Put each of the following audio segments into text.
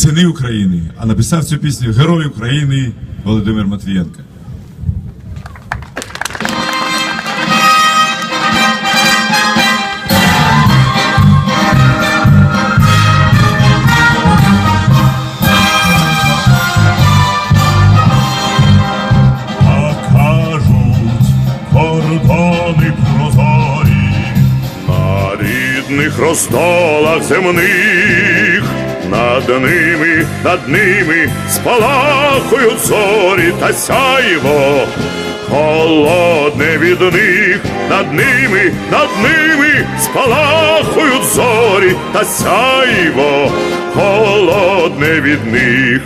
Сини України, а написав цю пісню Герой України Володимир Матвієнко. Прозорі, на рідних роздолах земних, над ними, над ними спалахують зорі та сяйво. Холодне від них, над ними, над ними спалахують зорі та сяйво, холодне від них.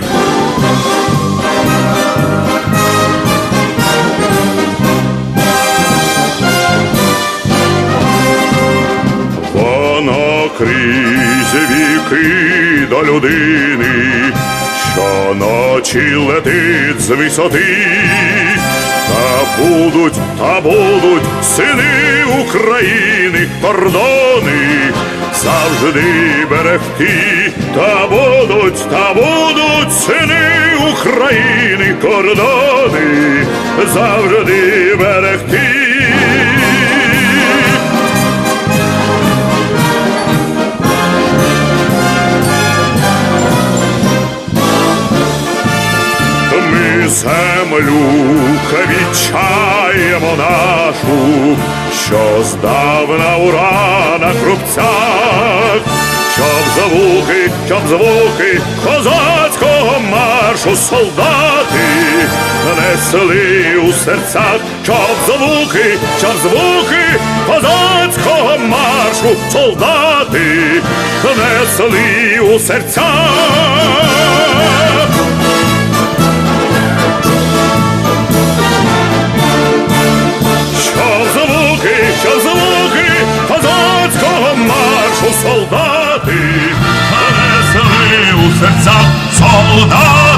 Крізь віки до людини, щоночі летить з висоти, та будуть, та будуть сини України, кордони завжди берегти, та будуть, та будуть сини України, кордони завжди берегти. Землю вічаємо нашу, що здавна ура на крупцях, щоб звуки, щоб звуки козацького маршу солдати несли у серцях, щоб звуки, щоб звуки козацького маршу солдати несли у серцях. Солдати, несли у серця солдати.